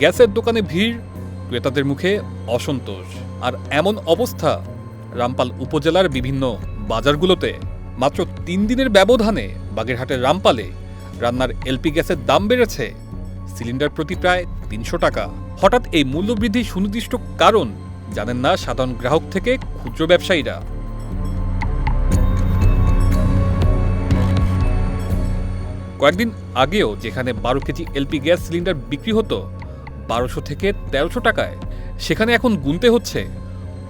গ্যাসের দোকানে ভিড়, ক্রেতাদের মুখে অসন্তোষ। আর এমন অবস্থা রামপাল উপজেলার বিভিন্ন বাজারগুলোতে। মাত্র তিন দিনের ব্যবধানে বাগেরহাটের রামপালে রান্নার এলপি গ্যাসের দাম বেড়েছে সিলিন্ডার প্রতি প্রায় তিনশো টাকা। হঠাৎ এই মূল্যবৃদ্ধি সুনির্দিষ্ট কারণ জানেন না সাধারণ গ্রাহক থেকে ক্ষুদ্র ব্যবসায়ীরা। কয়েকদিন আগেও যেখানে বারো কেজি এলপি গ্যাস সিলিন্ডার বিক্রি হতো বারোশো থেকে তেরোশো টাকায়। সেখানে এখন গুনতে হচ্ছে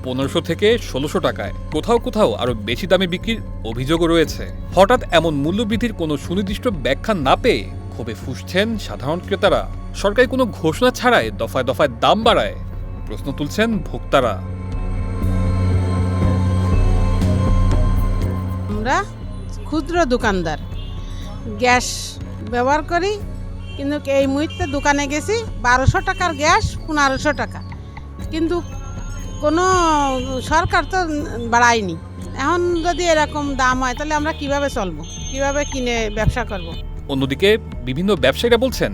পনেরোশো থেকে ষোলোশো টাকায়। কোথাও কোথাও আরও বেশি দামে বিক্রির অভিযোগও রয়েছে। হঠাৎ এমন মূল্যবৃদ্ধির কোনো সুনির্দিষ্ট ব্যাখ্যা না পেয়ে ক্ষোভে ফুসছেন সাধারণ ক্রেতারা। সরকারি কোনো ঘোষণা ছাড়াই দফায় দফায় দাম বাড়ায় প্রশ্ন তুলছেন ভোক্তারা। আমরা ক্ষুদ্র দোকানদার। গ্যাস ব্যবহার করি কিন্তু এই মুহূর্তে দোকানে গেছি বারোশো টাকার গ্যাস পনেরোশো টাকা। কিন্তু কোনো সরকার তো বাড়ায়নি। এখন যদি এরকম দাম হয় তাহলে আমরা কীভাবে চলবো? কীভাবে কিনে ব্যবসা করব। অন্যদিকে বিভিন্ন ব্যবসায়ীরা বলছেন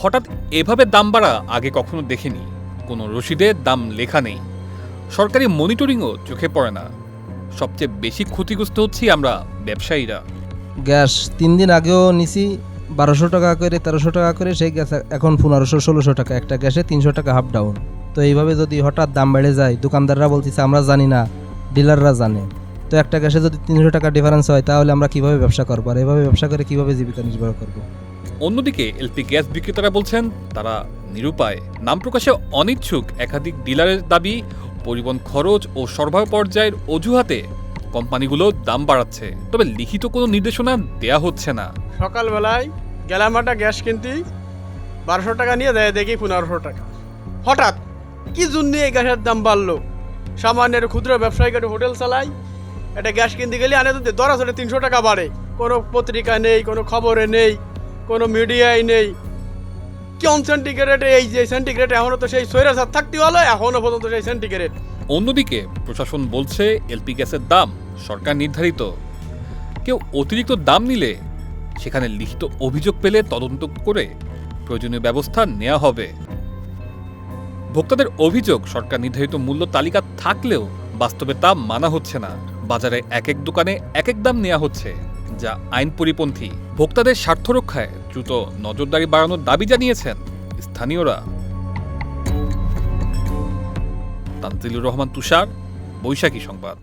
হঠাৎ এভাবে দাম বাড়া আগে কখনো দেখিনি। কোনো রসিদে দাম লেখা নেই। সরকারি মনিটরিংও চোখে পড়ে না। সবচেয়ে বেশি ক্ষতিগ্রস্ত হচ্ছি আমরা ব্যবসায়ীরা। গ্যাস তিন দিন আগেও নিছি বারোশো টাকা করে, তেরোশো টাকা করে, সেই গ্যাস এখন পনেরোশো, ষোলোশো টাকা। একটা গ্যাসে তিনশো টাকা হাফ ডাউন। তো এইভাবে যদি হঠাৎ দাম বেড়ে যায়, দোকানদাররা বলতেছে, আমরা জানি না। ডিলাররা জানে। তো একটা গ্যাসে যদি তিনশো টাকা ডিফারেন্স হয়, তাহলে আমরা কীভাবে ব্যবসা করব? আর এভাবে ব্যবসা করে কীভাবে জীবিকা নির্বাহ করব? অন্যদিকে এলপি গ্যাস বিক্রেতারা বলছেন, তারা নিরুপায়। নাম প্রকাশে অনিচ্ছুক। একাধিক ডিলারের দাবি, পরিবহন খরচ ও সরবরাহ পর্যায়ের অজুহাতে কোম্পানিগুলো দাম বাড়াচ্ছে, তবে লিখিত কোনো নির্দেশনা দেয়া হচ্ছে না। সকালবেলায় গেলাম একটা গ্যাস কিনতে, বারোশো টাকা নিয়ে দেয়, দেখি পনেরোশো টাকা। হঠাৎ কি জন্য এই গ্যাসের দাম বাড়লো? সামান্যের ক্ষুদ্র ব্যবসায়িক একটা হোটেল চালাই একটা গ্যাস কিনতে গেলে আনে তো আসলে তিনশো টাকা বাড়ে। কোনো পত্রিকা নেই, কোনো খবরে নেই, কোনো মিডিয়ায় নেই। কোন সেন্টিগ্রেড এই যে সেন্টিগ্রেড এখনও তো সেই সৈরাসার থাকতে হলো এখনও পর্যন্ত সেই সেন্টিগ্রেড অন্যদিকে প্রশাসন বলছে এলপি গ্যাসের দাম সরকার নির্ধারিত। কেউ অতিরিক্ত দাম নিলে সেখানে লিখিত অভিযোগ পেলে তদন্ত করে প্রয়োজনীয় ব্যবস্থা নেওয়া হবে। ভোক্তাদের অভিযোগ সরকার নির্ধারিত মূল্য তালিকা থাকলেও বাস্তবে তা মানা হচ্ছে না। বাজারে এক এক দোকানে এক এক দাম নেওয়া হচ্ছে, যা আইন পরিপন্থী ভোক্তাদের স্বার্থ রক্ষায় দ্রুত নজরদারি বাড়ানোর দাবি জানিয়েছেন স্থানীয়রা। তানজিলুর রহমান তুষার বৈশাখী সংবাদ।